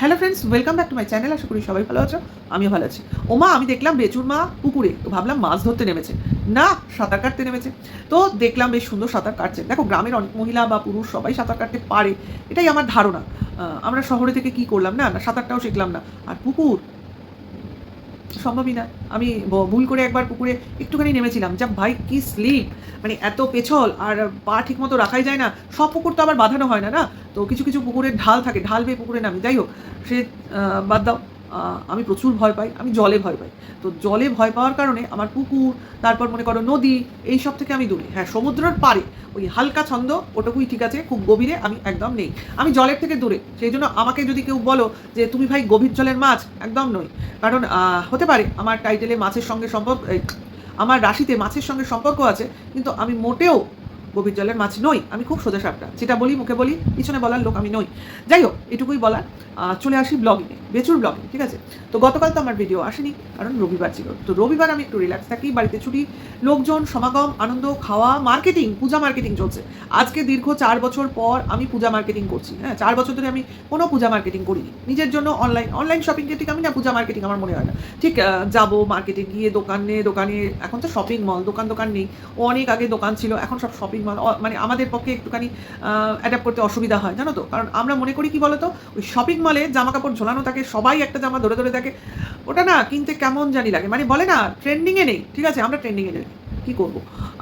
Hello friends welcome back to my channel আশা করি সবাই ভালো আছো, আমিও ভালো আছি। ওমা, আমি দেখলাম বেচুর মা পুকুরে, তো ভাবলাম মাছ ধরতে নেমেছে। না, সাঁতার কাটতে নেমেছে। তো দেখলাম বেশ সুন্দর সাঁতার কাটছে। দেখো, গ্রামের অনেক মহিলা বা পুরুষ সবাই সাঁতার কাটতে পারে, এটাই আমার ধারণা। আমরা শহরে থেকে কি করলাম? না না, সাঁতারটাও শিখলাম না। আর পুকুর সম্ভবই না। আমি ভুল করে একবার পুকুরে একটুখানি নেমেছিলাম। যা ভাই, কি স্লিপ মানে এত পেছল, আর পা ঠিক মতো রাখাই যায় না। সব পুকুর তো আবার বাঁধানো হয় না না? তো কিছু কিছু পুকুরের ঢাল থাকে, ঢাল বেয়ে পুকুরে নামি। যাই হোক, সে বাদ দাও। আমি প্রচুর ভয় পাই, আমি জলে ভয় পাই। তো জলে ভয় পাওয়ার কারণে আমার পুকুর, তারপর মনে করো নদী এই সব থেকে আমি দূরে। হ্যাঁ সমুদ্রের পারে ওই হালকা ছন্দ, ওটুকুই ঠিক আছে, খুব গভীরে আমি একদম নেই। আমি জলের থেকে দূরে, সেই জন্য আমাকে যদি কেউ বলো যে, তুমি ভাই গভীর জলের মাছ? একদম নই। কারণ হতে পারে আমার টাইটেলে মাছের সঙ্গে সম্পর্ক আমার রাশিতে মাছের সঙ্গে সম্পর্ক আছে, কিন্তু আমি মোটেও গভীর জলের মাছ নই। আমি খুব সোজা সাপটা যেটা বলি, মুখে বলি, পিছনে বলার লোক আমি নই। যাই হোক এটুকুই আহ, চলে আসি ব্লগিংয়ে বেচুর ব্লগিং ঠিক আছে? তো গতকাল তো আমার ভিডিও আসেনি কারণ রবিবার ছিল। তো রবিবার আমি একটু রিল্যাক্স থাকি বাড়িতে ছুটি লোকজন সমাগম আনন্দ খাওয়া মার্কেটিং পূজা মার্কেটিং চলছে। আজকে দীর্ঘ চার বছর পর আমি পূজা মার্কেটিং করছি হ্যাঁ? চার বছর ধরে আমি কোনো পূজা মার্কেটিং করিনি। নিজের জন্য অনলাইন অনলাইন শপিংকে ঠিক আমি না পূজা মার্কেটিং আমার মনে হয় না। ঠিক যাব মার্কেটে গিয়ে দোকানে দোকানে এখন তো শপিং মল দোকান দোকান নেই। অনেক আগে দোকান ছিল এখন সব শপিং মল মানে আমাদের পক্ষে একটুখানি অ্যাডাপ্ট করতে অসুবিধা হয় জানো তো? কারণ আমরা মনে করি কি বলতো ওই শপিং মলে জামা কাপড় ঝোলানো থাকে, সবাই একটা জামা ধরে ধরে থাকে ওটা না কিনতে কেমন জানি লাগে। মানে বলে না ট্রেন্ডিংয়ে নেই। ঠিক আছে, আমরা ট্রেন্ডিংয়ে নেই। কি করব?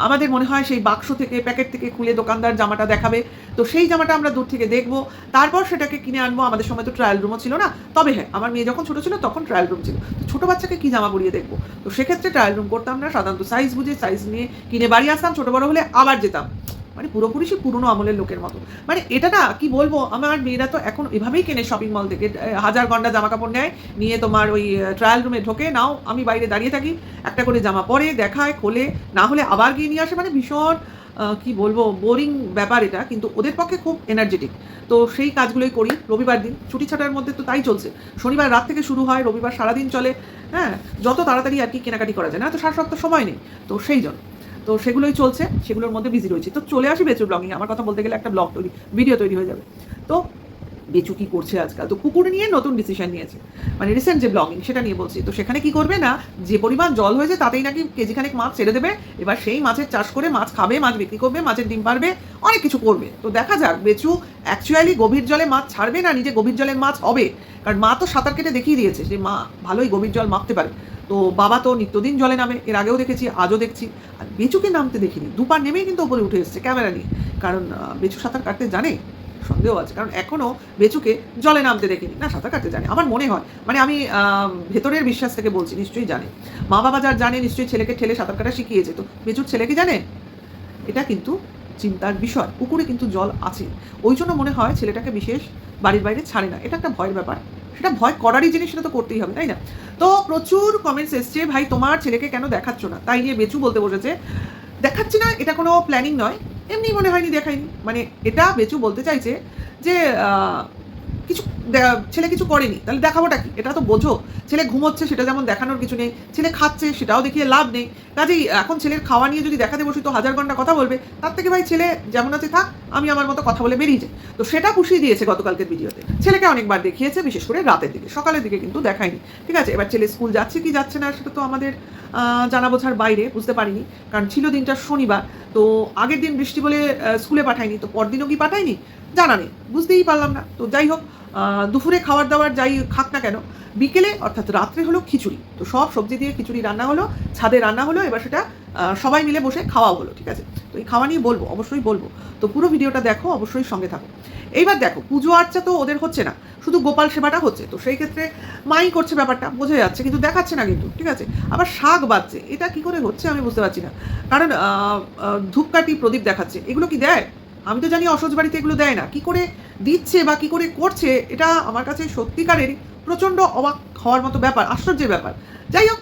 আমাদের মনে হয় সেই বাক্স থেকে, প্যাকেট থেকে খুলে দোকানদার জামাটা দেখাবে। তো সেই জামাটা আমরা দূর থেকে দেখব। তারপর সেটাকে কিনে আনব। আমাদের সময় তো ট্রায়াল রুমও ছিল না। তবে হ্যাঁ আমার মেয়ে যখন ছোট ছিল, তখন ট্রায়াল রুম ছিল। তো ছোটো বাচ্চাকে কি জামা পরিয়ে দেখব? তো সেক্ষেত্রে ট্রায়াল রুম করতাম না। সাধারণত সাইজ বুঝে সাইজ নিয়ে কিনে বাড়ি আসতাম। ছোটো বড় হলে আবার যেতাম। মানে পুরোপুরি সে পুরনো আমলের লোকের মতো। মানে এটা না, কি বলব, আমার মেয়েরা তো এখন এভাবেই কেনে শপিং মল থেকে। হাজার ঘণ্টা জামা কাপড় নেয়, নিয়ে তোমার ওই ট্রায়াল রুমে ঢোকে, নাও, আমি বাইরে দাঁড়িয়ে থাকি, একটা করে জামা পরে, দেখায়, খোলে, না হলে আবার গিয়ে নিয়ে আসে মানে ভীষণ কি বলব বোরিং ব্যাপার এটা, কিন্তু ওদের পক্ষে খুব এনার্জেটিক তো সেই কাজগুলোই করি, রবিবার দিন, ছুটি ছাটার মধ্যে তো তাই চলছে। শনিবার রাত থেকে শুরু হয়, রবিবার সারাদিন চলে হ্যাঁ যত তাড়াতাড়ি আর কি কেনাকাটি করা যায়, না তো সাত সপ্তাহ সময় নেই, তো সেই জন্য। তো সেগুলোই চলছে, সেগুলোর মধ্যে বিজি রয়েছে। তো চলে আসি বেচুর ব্লগিং আমার কথা বলতে গেলে একটা ব্লগ তৈরি ভিডিও তৈরি হয়ে যাবে। তো বেচু কি করছে আজকাল? তো কুকুর নিয়ে নতুন ডিসিশন নিয়েছে। মানে রিসেন্ট যে ব্লগিং সেটা নিয়ে বলছি। তো সেখানে কি করবে না, যে পরিমাণ জল হয়েছে তাতেই নাকি কেজি খানেক মাছ ছেড়ে দেবে, এবার সেই মাছের চাষ করে মাছ খাবে, মাছ বিক্রি করবে, মাছের ডিম পারবে, অনেক কিছু করবে। তো দেখা যাক, বেচু অ্যাকচুয়ালি গভীর জলে মাছ ছাড়বে না, নিজে গভীর জলের মাছ হবে? কারণ মা তো সাঁতার কেটে দেখিয়ে দিয়েছে যে মা ভালোই গভীর জল মাপতে পারে। তো বাবা তো নিত্যদিন জলে নামে, এর আগেও দেখেছি, আজও দেখছি। আর বেচুকে নামতে দেখিনি, দুপার নেমেই কিন্তু ওপরে উঠে এসেছে ক্যামেরা নিয়ে। কারণ বেচু সাঁতার কাটতে জানে? সন্দেহ আছে, কারণ এখনও বেচুকে জলে নামতে দেখিনি। না, সাঁতার কাটতে জানে, আমার মনে হয়। মানে আমি ভেতরের বিশ্বাস থেকে বলছি, নিশ্চয়ই জানে। মা বাবা যার জানে, নিশ্চয়ই ছেলেকে ঠেলে সাঁতার কাটা শিখিয়েছে। তো বেচুর ছেলে কি জানে? এটা কিন্তু চিন্তার বিষয়, পুকুরে কিন্তু জল আছে। ওই জন্য মনে হয় ছেলেটাকে বিশেষ বাড়ির বাইরে ছাড়ে না। এটা একটা ভয়ের ব্যাপার। সেটা ভয় করারই জিনিস, সেটা তো করতেই হবে, তাই না? তো প্রচুর কমেন্টস এসছে, ভাই, তোমার ছেলেকে কেন দেখাচ্ছ না? তাই নিয়ে বেচু বলতে বসেছে, দেখাচ্ছি না, এটা কোনো প্ল্যানিং নয়। এমনি মনে হয়নি দেখাইনি মানে এটা বেচু বলতে চাইছে যে কিছু ছেলে কিছু করেনি। তাহলে দেখাবোটা কি? এটা তো বোঝো। ছেলে ঘুমোচ্ছে, সেটা যেমন দেখানোর কিছু নেই। ছেলে খাচ্ছে, সেটাও দেখিয়ে লাভ নেই। কাজেই এখন ছেলের খাওয়া নিয়ে যদি দেখাতে বসি তো হাজার ঘণ্টা কথা বলবে। তার থেকে ভাই ছেলে যেমন আছে থাক, আমি আমার মতো কথা বলে বেরিয়ে যাই। তো সেটা পুষিয়ে দিয়েছে গতকালকের ভিডিওতে। ছেলেকে অনেকবার দেখিয়েছে, বিশেষ করে রাতের দিকে। সকালের দিকে কিন্তু দেখায়নি। ঠিক আছে, এবার ছেলে স্কুল যাচ্ছে কি যাচ্ছে না, সেটা তো আমাদের জানা বোঝার বাইরে, বুঝতে পারিনি। কারণ ছিল দিনটা শনিবার। তো আগের দিন বৃষ্টি বলে স্কুলে পাঠায়নি। তো পরদিনও কি পাঠায়নি? জানা নেই, বুঝতেই পারলাম না। তো যাই হোক দুপুরে খাবার দাবার যাই খাক না কেন, বিকেলে অর্থাৎ রাত্রে হলো খিচুড়ি। তো সব সবজি দিয়ে খিচুড়ি রান্না হলো, ছাদে রান্না হলো, এবার সেটা সবাই মিলে বসে খাওয়া হলো, ঠিক আছে? তো এই খাওয়া নিয়ে বলব, অবশ্যই বলব। তো পুরো ভিডিওটা দেখো, অবশ্যই সঙ্গে থাকো। এইবার দেখো, পুজো আর্চা তো ওদের হচ্ছে না, শুধু গোপাল সেবাটা হচ্ছে। তো সেই ক্ষেত্রে মাই করছে ব্যাপারটা, বোঝা যাচ্ছে, কিন্তু দেখাচ্ছে না কিন্তু, ঠিক আছে? আবার শাক বাজছে, এটা কি করে হচ্ছে আমি বুঝতে পারছি না। কারণ ধূপকাঠি প্রদীপ দেখাচ্ছে, এগুলো কি দেয়? আমি তো জানি অসহজ বাড়িতে এগুলো দেয় না। কি করে দিচ্ছে বা কি করে করছে, এটা আমার কাছে সত্যিকারের প্রচণ্ড অবাক হওয়ার মতো ব্যাপার, আশ্চর্যের ব্যাপার। যাই হোক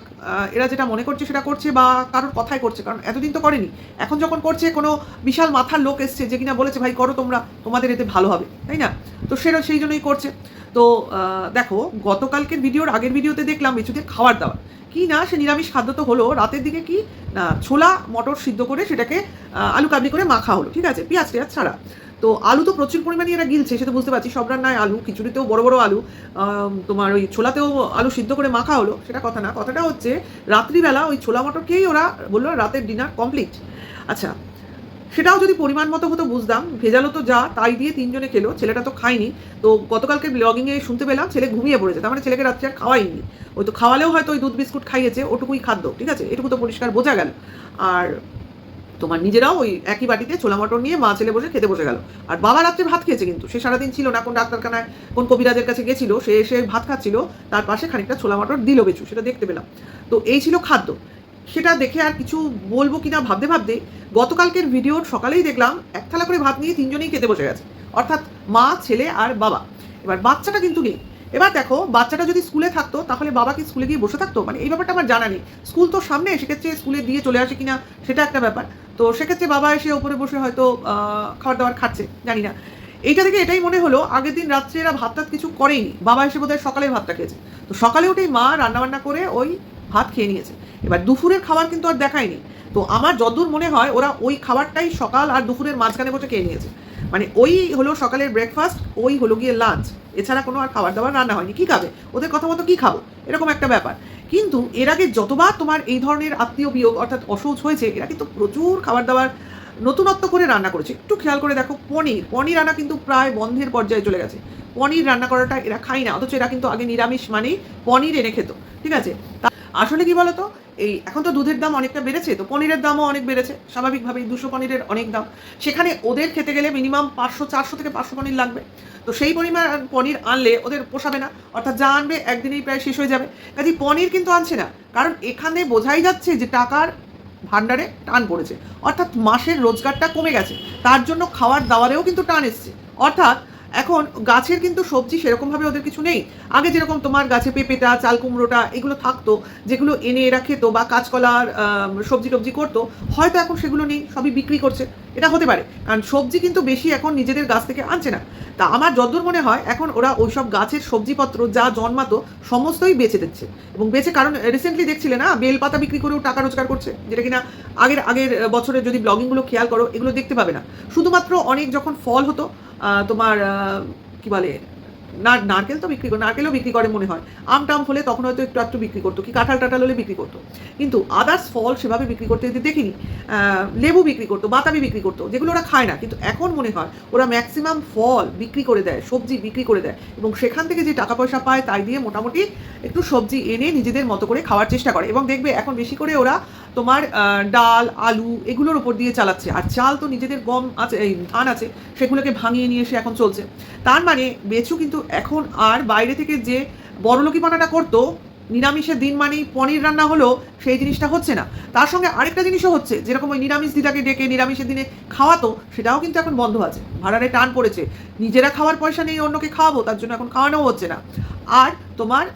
এরা যেটা মনে করছে সেটা করছে বা কারোর কথাই করছে, কারণ এতদিন তো করেনি। এখন যখন করছে, কোনো বিশাল মাথার লোক এসছে যে কিনা বলেছে, ভাই, করো তোমরা, তোমাদের এতে ভালো হবে। তাই না? তো সেটা সেই জন্যই করছে। তো দেখো, গতকালকের ভিডিওর আগের ভিডিওতে দেখলাম বেচুদের খাবার দাবার। কি না, সে নিরামিষ খাদ্য তো হলো, রাতের দিকে কি, না, ছোলা, মটর সিদ্ধ করে সেটাকে আলু কাবলি করে মাখা হলো, ঠিক আছে? পেঁয়াজ টেয়াজ ছাড়া। তো আলু তো প্রচুর পরিমাণে এরা গিলছে সেটা বুঝতে পারছি, সব রান্নায় আলু, খিচুড়িতেও বড় বড় আলু তোমার ওই ছোলাতেও আলু সিদ্ধ করে মাখা হলো, সেটা কথা না। কথাটা হচ্ছে, রাত্রিবেলা ওই ছোলা মটরকেই ওরা বলল রাতের ডিনার কমপ্লিট আচ্ছা সেটাও যদি পরিমাণ মতো হতো বুঝতাম। ভেজালো তো যা, তাই দিয়ে তিনজনে খেলো, ছেলেটা তো খায়নি। তো গতকালকে ব্লগিংয়ে শুনতে পেলাম, ছেলে ঘুমিয়ে পড়েছে, তার মানে ছেলেকে রাত্রে আর খাওয়াইনি ওই তো খাওয়ালেও হয়তো ওই দুধ বিস্কুট খাইয়েছে, ওটুকুই খাদ্য, ঠিক আছে? এটুকু তো পরিষ্কার বোঝা গেল। আর তোমার নিজেরাও ওই একই বাটিতে ছোলা মটর নিয়ে মা ছেলে বসে খেতে বসে গেল। আর বাবা রাত্রে ভাত খেয়েছে কিন্তু, সে সারাদিন ছিল না, কোন ডাক্তারখানায়, কোন কবিরাজের কাছে গেছিল, সে এসে ভাত খাচ্ছিল, তার পাশে খানিকটা ছোলা মটর দিল বেচু, সেটা দেখতে পেলাম। তো এই ছিল খাদ্য। সেটা দেখে আর কিছু বলব কিনা ভাবতে ভাবতে গতকালকের ভিডিওর সকালেই দেখলাম, এক থালা করে ভাত নিয়ে তিনজনেই খেতে বসে গেছে। অর্থাৎ মা, ছেলে আর বাবা। এবার বাচ্চাটা কিন্তু নেই। এবার দেখো, বাচ্চাটা যদি স্কুলে থাকতো, তাহলে বাবা কি স্কুলে গিয়ে বসে থাকতো? মানে এই ব্যাপারটা আমার জানা নেই। স্কুল তো সামনে, সেক্ষেত্রে স্কুলে দিয়ে চলে আসে কিনা, সেটা একটা ব্যাপার। তো সেক্ষেত্রে বাবা এসে ওপরে বসে হয়তো খাবার দাবার খাচ্ছে, জানি না। এইটা থেকে এটাই মনে হলো, আগের দিন রাত্রে এরা ভাত টাত কিছু করেনি বাবা এসে বোধহয় সকালের ভাতটা খেয়েছে। তো সকালে উঠেই মা রান্নাবান্না করে ওই ভাত খেয়ে নিয়েছে। এবার দুপুরের খাবার কিন্তু আর দেখায়নি। তো আমার যতদূর মনে হয় ওরা ওই খাবারটাই সকাল আর দুপুরের মাঝখানে বসে খেয়ে নিয়েছে। মানে ওই হলো সকালের ব্রেকফাস্ট ওই হলো গিয়ে লাঞ্চ এছাড়া কোনো আর খাবার দাবার রান্না হয়নি। কী খাবে? ওদের কথা মতো কী খাব? এরকম একটা ব্যাপার। কিন্তু এর আগে যতবার তোমার এই ধরনের আত্মীয় বিয়োগ অর্থাৎ অসৌচ হয়েছে, এরা কিন্তু প্রচুর খাবার দাবার নতুনত্ব করে রান্না করেছে। একটু খেয়াল করে দেখো, পনির পনির রান্না কিন্তু প্রায় বন্ধের পর্যায়ে চলে গেছে। পনির রান্না করাটা এরা খায় না, অথচ এরা কিন্তু আগে নিরামিষ মানেই পনির এনে খেত। ঠিক আছে? আসলে কি বলতো? এই, এখন তো দুধের দাম অনেকটা বেড়েছে, তো পনিরের দামও অনেক বেড়েছে। স্বাভাবিকভাবেই দুশো পনিরের অনেক দাম। সেখানে ওদের খেতে গেলে মিনিমাম পাঁচশো, চারশো থেকে পাঁচশো পনির লাগবে। তো সেই পরিমাণ পনির আনলে ওদের পোষাবে না। অর্থাৎ যা আনবে একদিনেই প্রায় শেষ হয়ে যাবে। কাজে পনির কিন্তু আনছে না, কারণ এখানে বোঝাই যাচ্ছে যে টাকার ভান্ডারে টান পড়েছে। অর্থাৎ মাসের রোজগারটা কমে গেছে। তার জন্য খাওয়ার দাওয়ারেও কিন্তু টান এসছে। অর্থাৎ এখন গাছের কিন্তু সবজি সেরকমভাবে ওদের কিছু নেই। আগে যেরকম তোমার গাছে পেঁপেটা, চাল কুমড়োটা এগুলো থাকতো, যেগুলো এনে এরা খেত বা কাঁচকলার সবজি টবজি করতো, হয়তো এখন সেগুলো নেই, সবই বিক্রি করছে। এটা হতে পারে, কারণ সবজি কিন্তু বেশি এখন নিজেদের গাছ থেকে আনছে না। তা আমার যদ্দূর মনে হয়, এখন ওরা ওইসব গাছের সবজিপত্র যা জন্মাতো সমস্তই বেচে দিচ্ছে। এবং বেচে কারণ রিসেন্টলি দেখছিলে না, বেলপাতা বিক্রি করেও টাকা রোজগার করছে, যেটা কিনা আগের আগের বছরের যদি ব্লগিংগুলো খেয়াল করো, এগুলো দেখতে পাবে না। শুধুমাত্র অনেক যখন ফল হতো তোমার কি বলে না নারকেল তো বিক্রি করে, নারকেলও বিক্রি করে মনে হয়। আম টাম হলে তখন হয়তো একটু একটু বিক্রি করতো, কি কাঁঠাল টাঠাল হলে বিক্রি করতো। কিন্তু আদার্স ফল সেভাবে বিক্রি করতে যদি দেখিনি লেবু বিক্রি করতো, বাতাবি বিক্রি করতো, যেগুলো ওরা খায় না। কিন্তু এখন মনে হয় ওরা ম্যাক্সিমাম ফল বিক্রি করে দেয়, সবজি বিক্রি করে দেয়। এবং সেখান থেকে যে টাকা পয়সা পায়, তাই দিয়ে মোটামুটি একটু সবজি এনে নিজেদের মতো করে খাওয়ার চেষ্টা করে। এবং দেখবে এখন বেশি করে ওরা তোমার ডাল, আলু এগুলোর উপর দিয়ে চালাচ্ছে। আর চাল তো নিজেদের গম আছে, এই ধান আছে, সেগুলোকে ভাঙিয়ে নিয়ে এসে এখন চলছে। তার মানে বেচু কিন্তু এখন আর বাইরে থেকে যে বড়লোকিপনাটা করতো, নিরামিষের দিন মানেই পনির রান্না হলো, সেই জিনিসটা হচ্ছে না। তার সঙ্গে আরেকটা জিনিসও হচ্ছে, যেরকম ওই নিরামিষ দিদাকে ডেকে নিরামিষের দিনে খাওয়াতো, সেটাও কিন্তু এখন বন্ধ আছে। ভাড়ারে টান পড়েছে। নিজেরা খাওয়ার পয়সা নেই অন্যকে খাওয়াবো, তার জন্য এখন খাওয়ানোও হচ্ছে না। আর তোমার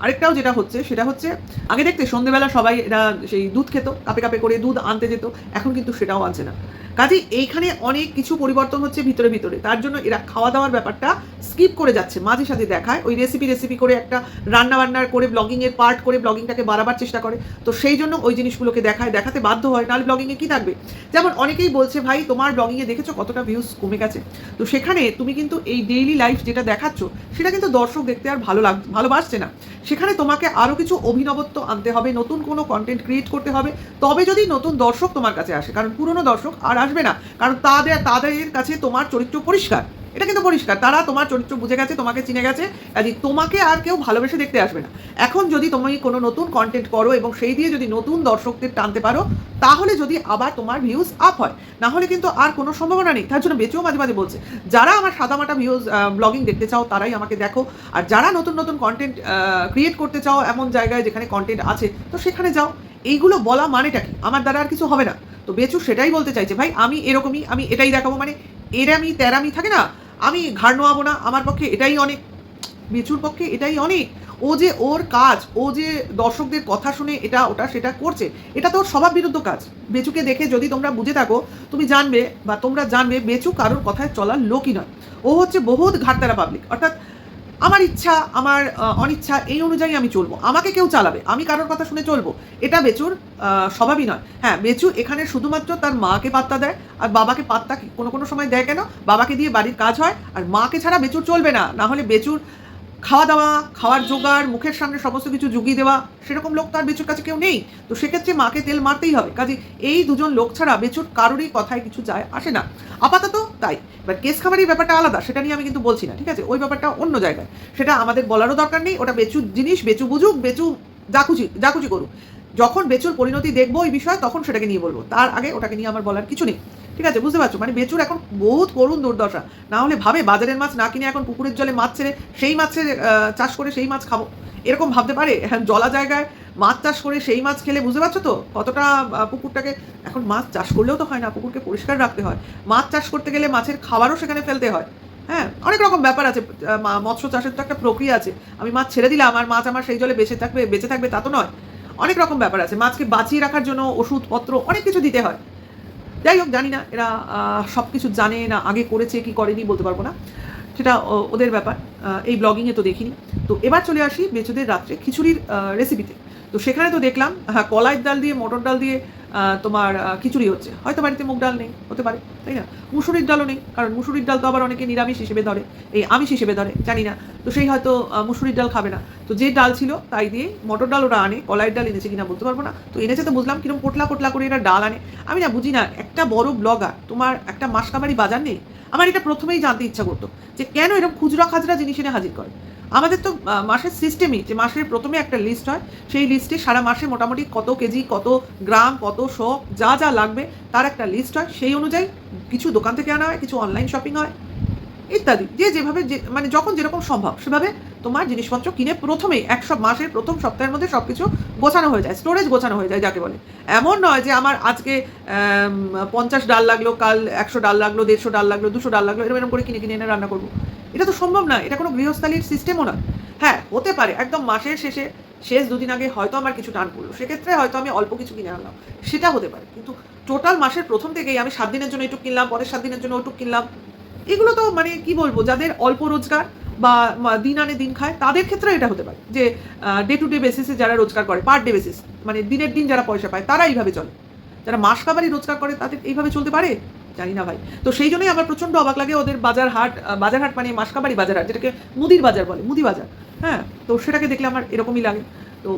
আরেকটাও যেটা হচ্ছে, সেটা হচ্ছে, আগে দেখতে সন্ধ্যেবেলা সবাই এরা সেই দুধ খেত, কাপে কাপে করে দুধ আনতে যেত, এখন কিন্তু সেটাও আনছে না। কাজে এইখানে অনেক কিছু পরিবর্তন হচ্ছে ভিতরে ভিতরে। তার জন্য এরা খাওয়া দাওয়ার ব্যাপারটা স্কিপ করে যাচ্ছে। মাঝে সাথে দেখায়। ওই রেসিপি রেসিপি করে একটা রান্না বান্নার করে ব্লগিংয়ের পার্ট করে ব্লগিংটাকে বাড়াবার চেষ্টা করে। তো সেই জন্য ওই জিনিসগুলোকে দেখায়। দেখাতে বাধ্য হয়। নাহলে ব্লগিংয়ে কি থাকবে? যেমন অনেকেই বলছে, ভাই, তোমার ব্লগিংয়ে দেখেছ কতটা ভিউজ কমে গেছে? তো সেখানে তুমি কিন্তু এই ডেইলি লাইফ যেটা দেখাচ্ছ, সেটা কিন্তু দর্শক দেখতে আর ভালো লাগ, ভালোবাসছে না। সেখানে তোমাকে আরও কিছু অভিনবত্ব আনতে হবে, নতুন কোনো কন্টেন্ট ক্রিয়েট করতে হবে। তবে যদি নতুন দর্শক তোমার কাছে আসে, কারণ পুরনো দর্শক আর আসবে না, কারণ তাদের তাদের কাছে তোমার চরিত্র পরিষ্কার। এটা কিন্তু পরিষ্কার। তারা তোমার চরিত্র বুঝে গেছে, তোমাকে চিনে গেছে কাজে তোমাকে আর কেউ ভালোবেসে দেখতে আসবে না। এখন যদি তুমি কোনো নতুন কন্টেন্ট করো এবং সেই দিয়ে যদি নতুন দর্শকদের টানতে পারো, তাহলে যদি আবার তোমার ভিউজ আপ হয়, না হলে কিন্তু আর কোনো সম্ভাবনা নেই। তার জন্য বেঁচেও মাঝে মাঝে বলছে, যারা আমার সাদামাটা ভিউজ ব্লগিং দেখতে চাও, তারাই আমাকে দেখো। আর যারা নতুন নতুন কন্টেন্ট ক্রিয়েট করতে চাও এমন জায়গায় যেখানে কন্টেন্ট আছে, তো সেখানে যাও। এইগুলো বলা মানেটা কি? আমার দ্বারা আর কিছু হবে না। তো বেচু সেটাই বলতে চাইছে, ভাই, আমি এরকমই, আমি এটাই দেখাবো। মানে এরামি তেরামি থাকে না আমি ঘাড় নোয়াবো না, আমার পক্ষে এটাই অনেক মেচুর পক্ষে এটাই অনেক। ও যে ওর কাজ, ও যে দর্শকদের কথা শুনে এটা, ওটা, সেটা করছে, এটা তো স্বভাব বিরুদ্ধ কাজ। বেচুকে দেখে যদি তোমরা বুঝে থাকো, তুমি জানবে বা তোমরা জানবে বেচু কারোর কথায় চলার লোকই নয়। ও হচ্ছে বহুত ঘাটতারা পাবলিক অর্থাৎ আমার ইচ্ছা, আমার অনিচ্ছা, এই অনুযায়ী আমি চলবো। আমাকে কেউ চালাবে, আমি কারোর কথা শুনে চলবো। এটা বেচুর স্বভাবই নয়। হ্যাঁ বেচু এখানে শুধুমাত্র তার মাকে পাত্তা দেয়, আর বাবাকে পাত্তা কোনো কোনো সময় দেয় কেন? বাবাকে দিয়ে বাড়ির কাজ হয়, আর মাকে ছাড়া বেচুর চলবে না। না হলে বেচুর খাওয়া দাওয়া খাওয়ার জোগাড়, মুখের সামনে সমস্ত কিছু জুগিয়ে দেওয়া, সেরকম লোক তো আর বেচুর কাছে কেউ নেই। তো সেক্ষেত্রে মাকে তেল মারতেই হবে। কাজে এই দুজন লোক ছাড়া বেচুর কারোরই কথায় কিছু যায় আসে না। আপাতত তাই। এবার কেস খাবারের ব্যাপারটা আলাদা, সেটা নিয়ে আমি কিন্তু বলছি না, ঠিক আছে? ওই ব্যাপারটা অন্য জায়গায়। সেটা আমাদের বলারও দরকার নেই, ওটা বেচু জিনিস, বেচু বুঝুক, বেচু জাকুচি জাকুচি করুক। যখন বেচুর পরিণতি দেখব ওই বিষয়ে, তখন সেটাকে নিয়ে বলব। তার আগে ওটাকে নিয়ে আমার বলার কিছু নেই। ঠিক আছে, বুঝতে পারছ? মানে বেচুর এখন বহুত করুণ দুর্দশা। না হলে ভাবে বাজারের মাছ না কিনে এখন পুকুরের জলে মাছ ছেড়ে, সেই মাছের চাষ করে সেই মাছ খাব। এরকম ভাবতে পারে? হ্যাঁ জলা জায়গায় মাছ চাষ করে সেই মাছ খেলে, বুঝতে পারছ তো? কতটা পুকুরটাকে, এখন মাছ চাষ করলেও তো হয় না, পুকুরকে পরিষ্কার রাখতে হয়। মাছ চাষ করতে গেলে মাছের খাবারও সেখানে ফেলতে হয়। হ্যাঁ অনেক রকম ব্যাপার আছে মৎস্য চাষের তো একটা প্রক্রিয়া আছে। আমি মাছ ছেড়ে দিলাম, আর মাছ আমার সেই জলে বেঁচে থাকবে বেঁচে থাকবে তা তো নয়। অনেক রকম ব্যাপার আছে। মাছকে বাঁচিয়ে রাখার জন্য ওষুধপত্র, অনেক কিছু দিতে হয়। যাই হোক, জানি না, এরা সব কিছু জানে না, আগে করেছে, কি করেনি বলতে পারব না। সেটা ওদের ব্যাপার। এই ব্লগিংয়ে তো দেখিনি। তো এবার চলে আসি বেচুদের রাত্রে খিচুড়ির রেসিপিতে তো সেখানে তো দেখলাম হ্যাঁ কলাইয়ের ডাল দিয়ে, মটর ডাল দিয়ে তোমার খিচুড়ি হচ্ছে। হয়তো বাড়িতে মুগ ডাল নেই, হতে পারে, তাই না? মুসুরির ডালও নেই, কারণ মুসুরির ডাল তো আবার অনেকে নিরামিষ হিসেবে ধরে, এই আমিষ হিসেবে ধরে, জানি না। তো সেই হয়তো মুসুরির ডাল খাবে না। তো যে ডাল ছিল, তাই দিয়ে মটর ডাল ওরা আনে, কলাইয়ের ডাল এনেছে কিনা বলতে পারব না। তো এনেছে তো বুঝলাম কীরকম পোটলা পোটলা করে এরা ডাল আনে। আমি না বুঝি না, একটা বড় ব্লগার, তোমার একটা মাসকাবারি বাজার নেই? আমার এটা প্রথমেই জানতে ইচ্ছা করতো যে কেন এরকম খুচরা খাজরা জিনিস এনে হাজির করে? আমাদের তো মাসের সিস্টেমই যে মাসের প্রথমে একটা লিস্ট হয়, সেই লিস্টে সারা মাসে মোটামুটি কত কেজি, কত গ্রাম, কত শো যা যা লাগবে, তার একটা লিস্ট হয়। সেই অনুযায়ী কিছু দোকান থেকে আনা হয়, কিছু অনলাইন শপিং হয়, ইত্যাদি। যে যেভাবে যে মানে যখন যেরকম সম্ভব, সেভাবে তোমার জিনিসপত্র কিনে প্রথমেই এক সব মাসের প্রথম সপ্তাহের মধ্যে সব কিছু গোছানো হয়ে যায় স্টোরেজ গোছানো হয়ে যায়, যাকে বলে। এমন নয় যে আমার আজকে পঞ্চাশ ডাল লাগল, কাল একশো ডাল লাগল, দেড়শো ডাল লাগল, দুশো ডাল লাগল, এরকম করে কিনে কিনে এনে রান্না করব। এটা তো সম্ভব না, এটা কোনো গৃহস্থালির সিস্টেমও না। হ্যাঁ হতে পারে, একদম মাসের শেষে, শেষ দুদিন আগে হয়তো আমার কিছু টান পড়ল, সেক্ষেত্রে হয়তো আমি অল্প কিছু কিনে আনলাম, সেটা হতে পারে। কিন্তু টোটাল মাসের প্রথম থেকেই আমি সাত দিনের জন্য একটু কিনলাম, পরের সাত দিনের জন্য একটু কিনলাম, এগুলো তো মানে কি বলব, যাদের অল্প রোজগার বা দিন আনে দিন খায়, তাদের ক্ষেত্রে এটা হতে পারে যে ডে টু ডে বেসিসে যারা রোজগার করে পার ডে বেসিস মানে দিনের দিন যারা পয়সা পায়, তারা এইভাবে চলে। যারা মাস কাবারি রোজগার করে, তাদের এইভাবে চলতে পারে? জানি না ভাই। তো সেই জন্যই আমার প্রচণ্ড অবাক লাগে ওদের বাজার হাট বাজার হাট মানে মাসকাবাড়ি বাজার হাট, যেটাকে মুদির বাজার বলে, মুদি বাজার। হ্যাঁ তো সেটাকে দেখলে আমার এরকমই লাগে। তো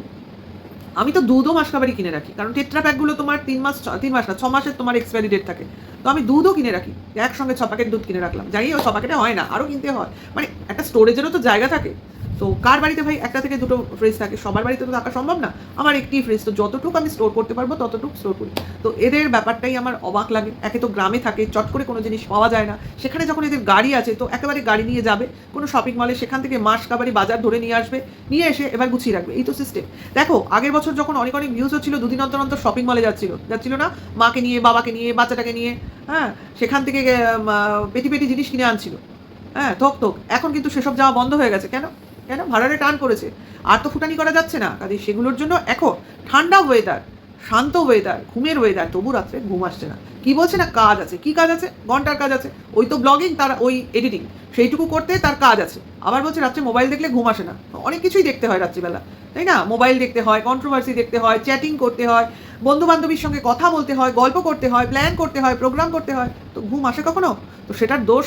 আমি তো দুধও মাসকাবারি কিনে রাখি, কারণ টেট্রা প্যাকগুলো তোমার তিন মাস তিন মাস না, ছ মাসের তোমার এক্সপায়ারি ডেট থাকে। তো আমি দুধও কিনে রাখি, একসঙ্গে ছ প্যাকেট দুধ কিনে রাখলাম। জানি ওই ছ প্যাকেটে হয় না, আরও কিনতে হয়। মানে একটা স্টোরেজেরও তো জায়গা থাকে। তো কার বাড়িতে ভাই একটা থেকে দুটো ফ্রিজ থাকে? সবার বাড়িতে তো থাকা সম্ভব না। আমার একটি ফ্রিজ তো যতটুকু আমি স্টোর করতে পারব, ততটুকু স্টোর করি। তো এদের ব্যাপারটাই আমার অবাক লাগে। একে তো গ্রামে থাকে, চট করে কোনো জিনিস পাওয়া যায় না। সেখানে যখন এদের গাড়ি আছে, তো একেবারে গাড়ি নিয়ে যাবে। কোনো শপিং মলে সেখান থেকে মাস কাবারি বাজার ধরে নিয়ে আসবে। নিয়ে এসে এবার গুছিয়ে রাখবে। এই তো সিস্টেম দেখো, আগের বছর যখন অনেক অনেক নিউজ হচ্ছিল, দুদিন অন্তর অন্তর শপিং মলে যাচ্ছিল। যাচ্ছিল না? মাকে নিয়ে, বাবাকে নিয়ে, বাচ্চাটাকে নিয়ে হ্যাঁ? সেখান থেকে পেটি পেটি জিনিস কিনে আনছিল। হ্যাঁ থোক থোক এখন কিন্তু সেসব যাওয়া বন্ধ হয়ে গেছে। কেন? কেন? ভাড়ারে টান করেছে। আর তো ফুটানি করা যাচ্ছে না। কাজে সেগুলোর জন্য এখন ঠান্ডা ওয়েদার শান্ত ওয়েদার ঘুমের ওয়েদার তবু রাত্রে ঘুম আসছে না। কি বলছে না? কাজ আছে। কি কাজ আছে? ঘণ্টার কাজ আছে। ওই তো ব্লগিং তার ওই এডিটিং সেইটুকু করতে তার কাজ আছে। আবার বলছে রাত্রে মোবাইল দেখলে ঘুম আসে না। অনেক কিছুই দেখতে হয় রাত্রিবেলা। তাই না? মোবাইল দেখতে হয় কন্ট্রোভার্সি দেখতে হয় চ্যাটিং করতে হয় বন্ধু বান্ধবীর সঙ্গে কথা বলতে হয়, গল্প করতে হয় প্ল্যান করতে হয় প্রোগ্রাম করতে হয়। তো ঘুম আসে কখনো? তো সেটার দোষ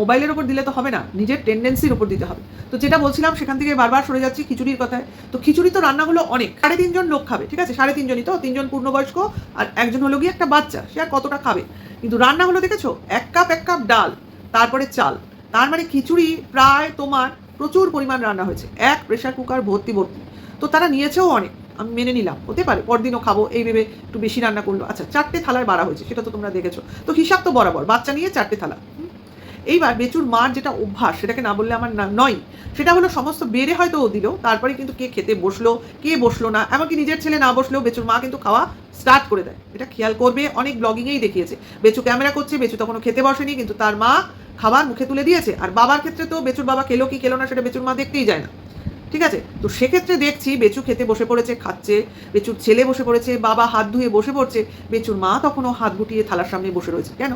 মোবাইলের ওপর দিলে তো হবে না, নিজের টেন্ডেন্সির ওপর দিতে হবে। তো যেটা বলছিলাম, সেখান থেকে বারবার সরে যাচ্ছি খিচুড়ির কথায়। তো খিচুড়ি তো রান্না হলো অনেক, সাড়ে তিনজন লোক খাবে, ঠিক আছে? সাড়ে তিনজনই তো, তিনজন পূর্ণবয়স্ক আর একজন হলো গিয়ে একটা বাচ্চা, সে আর কতটা খাবে? কিন্তু রান্না হলো দেখেছ? এক কাপ এক কাপ ডাল, তারপরে চাল। তার মানে খিচুড়ি প্রায় তোমার প্রচুর পরিমাণ রান্না হয়েছে। এক প্রেশার কুকার ভর্তি ভর্তি। তো তারা নিয়েছেও অনেক, আমি মেনে নিলাম। হতে পারে, পরদিনও খাব, এই ভেবে একটু বেশি রান্না করল। আচ্ছা চারটে থালায় বাড়া হয়েছে, সেটা তো তোমরা দেখেছ। তো হিসাব তো বরাবর, বাচ্চা নিয়ে চারটে থালা? এইবার বেচুর মার যেটা অভ্যাস, সেটাকে না বললে আমার নয়। সেটা হলো সমস্ত বেড়ে হয়তো ও দিল, তারপরে কিন্তু কে খেতে বসল, কে বসল না, এমনকি নিজের ছেলে না বসলেও বেচুর মা কিন্তু খাওয়া স্টার্ট করে দেয়। এটা খেয়াল করবে, অনেক ব্লগিংয়েই দেখিয়েছে। বেচু ক্যামেরা করছে, বেচু তখনও খেতে বসেনি, কিন্তু তার মা খাবার মুখে তুলে দিয়েছে। আর বাবার ক্ষেত্রে তো বেচুর বাবা খেলো কি খেলো না, সেটা বেচুর মা দেখতেই যায় না। ঠিক আছে? তো সেক্ষেত্রে দেখছি বেচু খেতে বসে পড়েছে, খাচ্ছে, বেচুর ছেলে বসে পড়েছে, বাবা হাত ধুয়ে বসে পড়ছে, বেচুর মা তখনও হাত গুটিয়ে থালার সামনে বসে রয়েছে। কেন?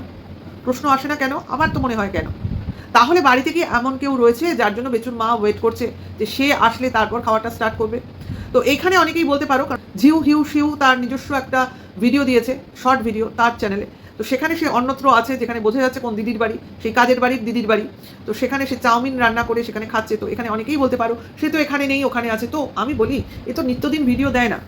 প্রশ্ন আসে না কেন? আমার তো মনে হয় কেন? তাহলে বাড়িতে কি এমন কেউ রয়েছে যার জন্য বেচুর মা ওয়েট করছে যে সে আসলে তারপর খাওয়াটা স্টার্ট করবে? তো এইখানে অনেকেই বলতে পারো, কারণ ঝিউ হিউ, শিউ তার নিজস্ব একটা ভিডিও দিয়েছে শর্ট ভিডিও তার চ্যানেলে তো সেখানে সে অন্যত্র আছে যেখানে বোঝা যাচ্ছে কোন দিদির বাড়ি, সেই কাজের বাড়ির দিদির বাড়ি। তো সেখানে সে চাউমিন রান্না করে সেখানে খাচ্ছে। তো এখানে অনেকেই বলতে পারো, সে তো এখানে নেই, ওখানে আছে। তো আমি বলি, এ তো নিত্যদিন ভিডিও দেয় না।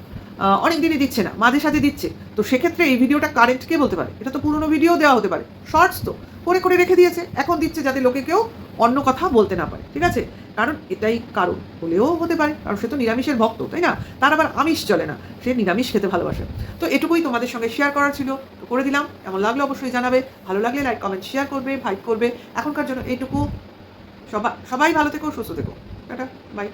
অনেক দিনই দিচ্ছে না, মাঝে সাঝে দিচ্ছে। তো সেক্ষেত্রে এই ভিডিওটা কারেন্ট কে বলতে পারে? এটা তো পুরনো ভিডিও দেওয়া হতে পারে। শর্টস তো, করে করে রেখে দিয়েছে। এখন দিচ্ছে যাতে লোকে কেউ অন্য কথা বলতে না পারে, ঠিক আছে? কারণ এটাই কারণ, হলেও হতে পারে, কারণ সে তো নিরামিষের ভক্ত, তাই না? তার আবার আমিষ চলে না, সে নিরামিষ খেতে ভালোবাসে। তো এটুকুই তোমাদের সঙ্গে শেয়ার করার ছিল, তো করে দিলাম। এমন লাগল অবশ্যই জানাবে। ভালো লাগলে লাইক কমেন্ট শেয়ার করবে ভাইট করবে। এখনকার জন্য এইটুকু। সবাই সবাই ভালো থেকো, সুস্থ থেকো। Tata bye